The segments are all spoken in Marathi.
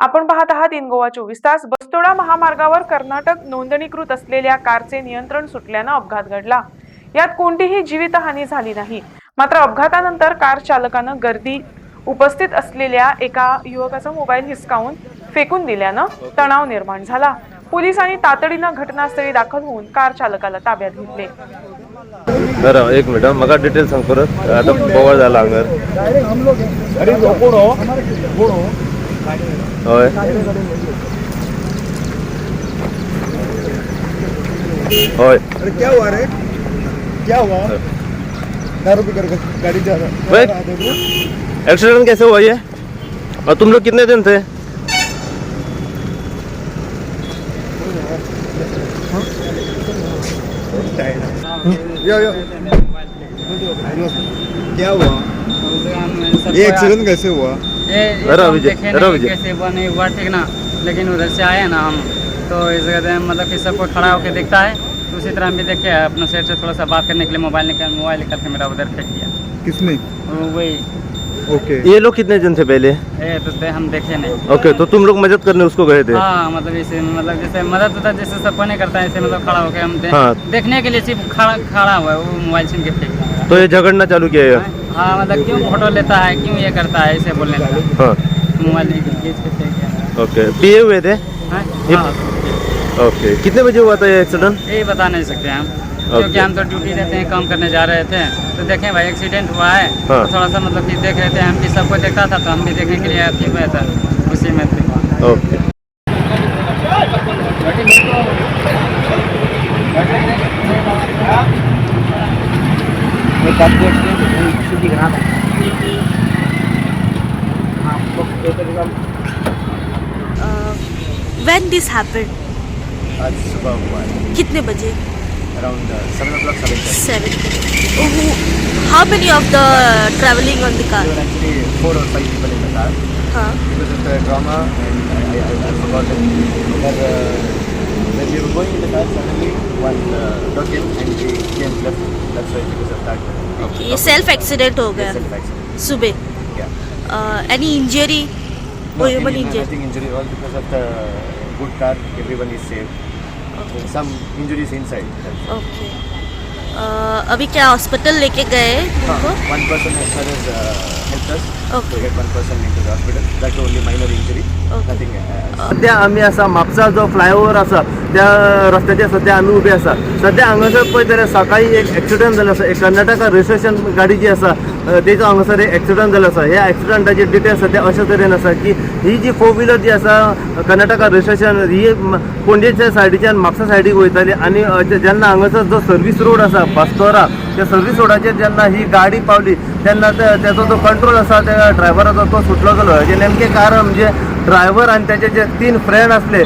आपण पाहत आहात इन गोवा चोवीस तास. बस्तोडा महामार्गावर कर्नाटक नोंदणीकृत असलेल्या कारचे नियंत्रण सुटल्यानं अपघात घडला. यात कोणतीही जीवितहानी झाली नाही. मात्र अपघातानंतर कार चालकानं गर्दी उपस्थित असलेल्या एका युवकाचा मोबाईल हिसकावून फेकून दिल्यानं तणाव निर्माण झाला. पोलिसांनी तातडीनं घटनास्थळी दाखल होऊन कार चालकाला ताब्यात घेतले. बरं एक मिनिट मगा डिटेल सांग परत. आता पोवळ झाला हांगर होय. होय. अरे क्या हुआ रे? क्या हुआ? दारू पी कर गाड़ी जा रहा. भाई। आ देखो। एक्सीडेंट कैसे हुआ ये? और तुम लोग कितने दिन थे? यो यो. क्या हुआ? ये एक्सीडेंट कैसे हुआ? तो। कैसे नहीं हुआ ठीक ना लेकिन उधर से आए ना हम तो इस हैं मतलब कि सबको खड़ा होकर देखता है। तो उसी तरह हम भी देखे अपना सेट से थोड़ा सा बात करने के लिए मोबाइल निकल मोबाइल निकल के मेरा उधर फेंक दिया। किसने? वही। ओके। ये लोग कितने जन थे पहले? ये तो दे- हम देखे नहीं। ओके तो तुम लोग मदद करने उसको गए थे? हाँ मतलब इसे मतलब जैसे मदद उदद जैसे सबको नहीं करता है ऐसे मतलब खड़ा होकर हम दे, हाँ। देखने के लिए सिर्फ़ खड़ा खड़ा हुआ है वो मोबाइल छीन के फेंक तो ये झगड़ना चालू किया ये हाँ मतलब क्यों फ़ोटो लेता है क्यों ये करता है ऐसे बोलने लगा। हाँ। मोबाइल ओके पिए हुए थे? हाँ हाँ। ओके कितने बजे हुआ था ये एक्सीडेंट यही बता नहीं सकते हम। क्योंकि हम तो ड्यूटी रहते हैं काम करने जा रहे थे। तो देखें भाई एक्सीडेंट हुआ है। हाँ। तो थोड़ा सा मतलब कि देख रहे थे हम भी सबको देखा था तो हम भी देखने के लिए अच्छी हुए था उसी में थे। ओके आपको दिखना था। वेन दिस हैपन आज सुबह हुआ है। कितने बजे? Around seven o'clock seven seven how many of the travelling on the car actually four और five people in the car हाँ। Because of the drama and I I forgot that uh, when we were going in the car, suddenly one uh, got in and we came left. That's why because of that. okay ये सेल्फ एक्सीडेंट हो गया Self accident. सुबह Yeah. Any injury No, or human any- injury nothing injury. All because of the good car, everyone is safe. okay. Some injuries inside. That's- okay अभी क्या हॉस्पिटल लेके गए उनको One person as far as uh, helped us to Okay. get one person into the hospital. That's only minor injury. Okay. Nothing. Uh, सध्या आम्ही असा म्हापसा जो फ्लायओव्हर असा त्या रस्त्याचेर सध्या आम्ही उभे आसा सध्या हांगासर पळय जाल्यार सकाळी एक एक्सिडंट जालो आसा एक कर्नाटका रजिस्ट्रेशन गाडी जी आसा तेजो हांगासर एक एक्सिडंट जालो आसा ह्या एक्सिडंटाची डिटेल सध्या अशे तरेन आसा की ही जी फोर व्हिलर जी आसा कर्नाटका रजिस्ट्रेशन ही पणजेच्या सायडीच्यान म्हापसा सायडीक वयताली आनी जेन्ना हांगासर जो सर्वीस रोड आसा बास्तोरा त्या सर्वीस रोडाचेर जेन्ना ही गाडी पावली तेन्ना ते- तेजो जो कंट्रोल असा त्या ड्रायव्हराचो तो सुटलो गेलो. हेजें नेमके कारण म्हणजे ड्रायव्हर आणि त्याचे जे तीन फ्रेंड असले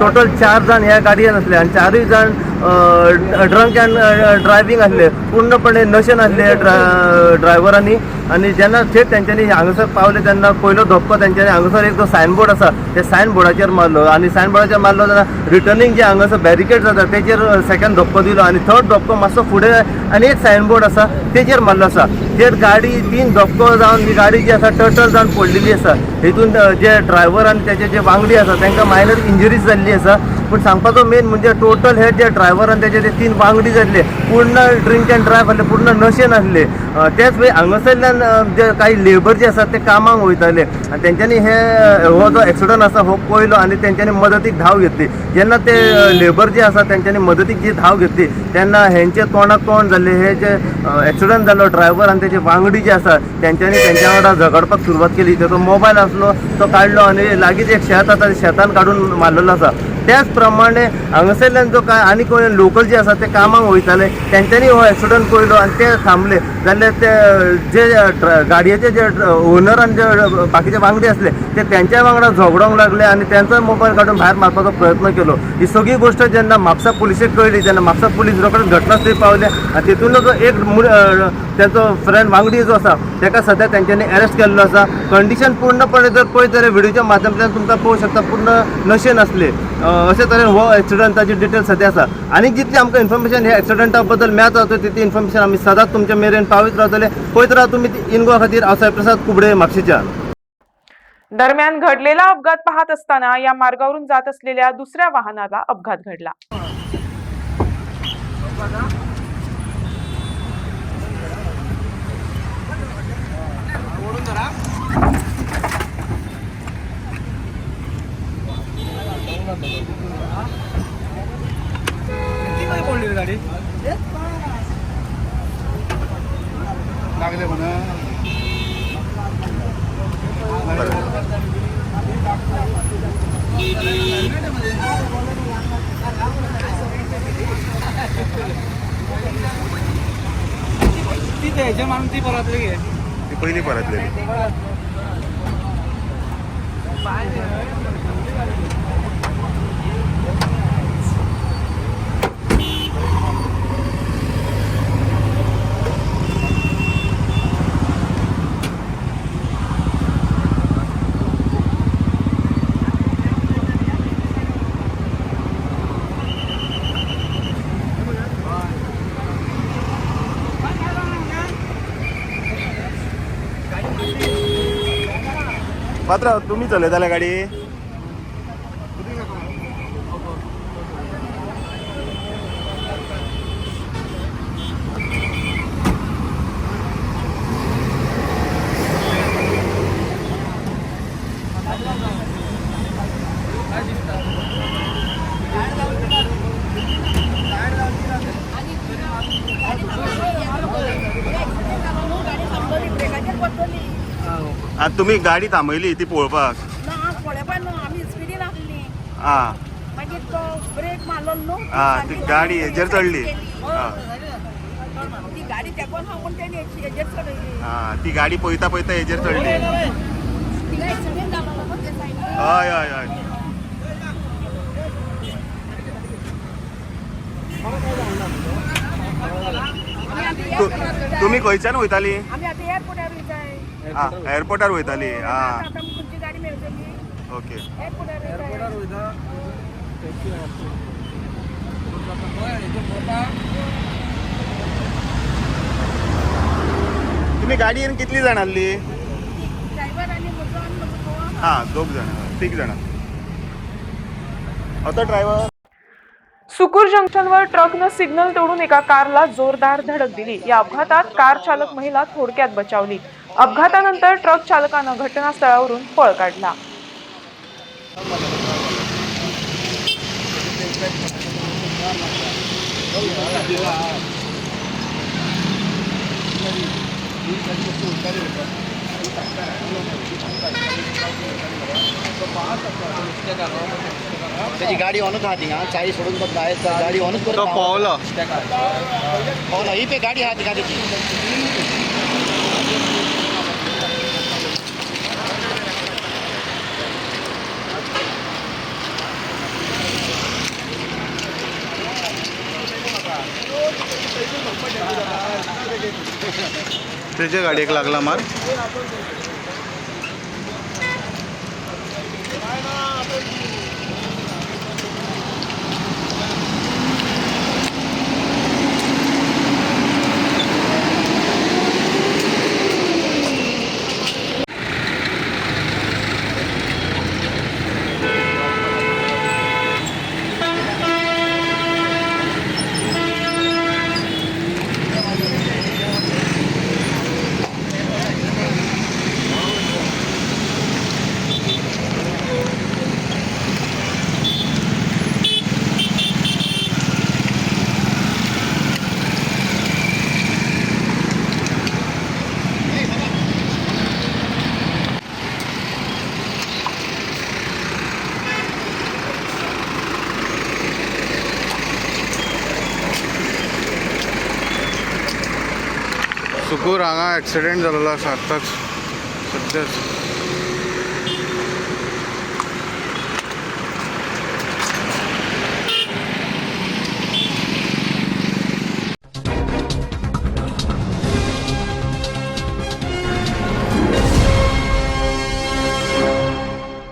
टोटल चार जण ह्या गाडयेन असले आणि चारूय जण ड्रंक अँड ड्रायव्हिंग असले पूर्णपणे नशेन असले ड्रायव्हरांनी आणि जेन्ना थेट तेंच्यांनी हांगासर पावले तेन्ना पयलो धक्को तेंच्यांनी हांगासर एक जो सायन बोर्ड आसा त्या सायन बोर्डाचेर मारलो. आणि सायन बोर्डाचेर मारलो तेन्ना रिटर्निंग जे हांगासर बॅरिकेड जाता तेचेर सेकंड धक्को दिलो आणि थर्ड धक्को मातसो फुडें आनी एक सायन बोर्ड आसा तेचेर मारलो आसा जेर गाडी तीन धक्को जावन ही गाडी जी आसा टर्टल जावन पडलेली आसा हितून जे ड्रायव्हर आनी तेचे जे वांगडी आसा तांकां मायनर इंजरीज जाल्ली आसा पूण सांगपाचो मेन म्हणजे टोटल हे जे ड्रायव्हर आनी तेचे तीन वांगडी जाल्ले पूर्ण ड्रिंक अँड ड्रायव्ह आसले पूर्ण नशेन आसले तेच वेळी हांगासरल्यान जे काही लेबर जे आसात ते कामाक वयताले आनी तेंच्यांनी हे हो जो एक्सिडंट आसा हो पयलो आनी तेंच्यांनी मदतीक धांव घेतली. जेन्ना ते लेबर जे आसा तेंच्यांनी मदतीक जी धांव घेतली तेन्ना हेंचे तोंडाक तोंड जाल्ले हे जे एक्सिडंट जालो ड्रायव्हर आनी तेचे वांगडी जे आसा तेंच्यांनी तेंच्या वांगडा झगडपाक सुरवात केली. तेचो मोबायल आसलो तो काडलो आनी लागींच एक शेत आसा शेतान काडून मारलेलो आसा त्याच प्रमाणे हांगासरल्यान जो काय आनी कोण लोकल जे आसा ते कामाक वयताले तेंच्यांनी हो एक्सिडंट पयलो आनी ते थांबले. जाल्यार ते जे गाडयेचे जे ओनर आनी जे बाकीचे वांगडी आसले ते तेंच्या वांगडा झगडोंक लागले आनी तेंचो मोबायल काडून भायर मारपाचो प्रयत्न केलो. ही सगळी गोश्ट जेन्ना म्हापसा पुलिशेक कळली तेन्ना म्हापसा पुलीस रोखडेच घटनास्थळी पावले आनी तितून जो एक मु- फ्रेंड वांगडी जो आसा तेका सध्या तेंच्यांनी अरेस्ट केल्लो आसा. कंडिशन पूर्णपणे जर पळयत जाल्यार व्हिडिओच्या माध्यमांतल्यान तुमकां पळोवंक शकता पूर्ण नशेन आसले अशे तरेन हो एक्सिडंटाची डिटेल सध्या आसा आनी जितली आमकां इन्फॉर्मेशन ह्या एक्सिडंटा बद्दल मेळत रावता तितली इन्फॉर्मेशन आमी सदांच तुमच्या मेरेन पावयत रावतले पळयत राव तुमी इन गोवा खातीर हांव साईप्रसाद कुबडे म्हापशेच्यान दरम्यान घडलेला अपघात पाहत असताना या मार्गावरून जात असलेल्या दुसऱ्या वाहनाला अपघात घडला लागले ती द्यायची माणूस ती परतली ती पहिली परतलेली. पात्र तुम्ही चलयताले गाडी. आता तुम्ही गाडी थांबयली ती पळोवपाक ना पळोवपाक न्हू आमी स्पिडीन आसली आं मागीर तो ब्रेक मारलो न्हू आं ती गाडी हेजेर चडली ती गाडी तेकोन हांवून तेणी हेजेर चडयली आं ती गाडी पळयता पळयता हेजेर चडली हय हय. हय तुम्ही खंयच्यान वयताली? आमी आतां एअरपोर्टार वयताय एअरपोर्टार वयताली आं आतां खंयची गाडी मेळटली ओके. एअरपोर्टार वयताय तुम्ही गाडयेन कितली जाण आसली ड्रायव्हर आनी म्हजो आनी म्हजो घोव हां दोग जाण तीग जाण. होतो ड्रायव्हर सुकूर जंक्शनवर ट्रकनं सिग्नल तोडून एका कारला जोरदार धडक दिली. या अपघातात कार चालक महिला थोडक्यात बचावली. अपघातानंतर ट्रक चालकानं घटनास्थळावरून पळ काढला. त्याची गाडी ऑनच आहा थिंगा चाळी सोडून बघ आहे गाडी ऑनच करत पावलो. पावला. ही पे गाडी आहा ती गाडीची त्याच्या गाडयेक लागला मार हांगा ॲक्सिडेंट झालेलो आसा आत्ताच. सद्याच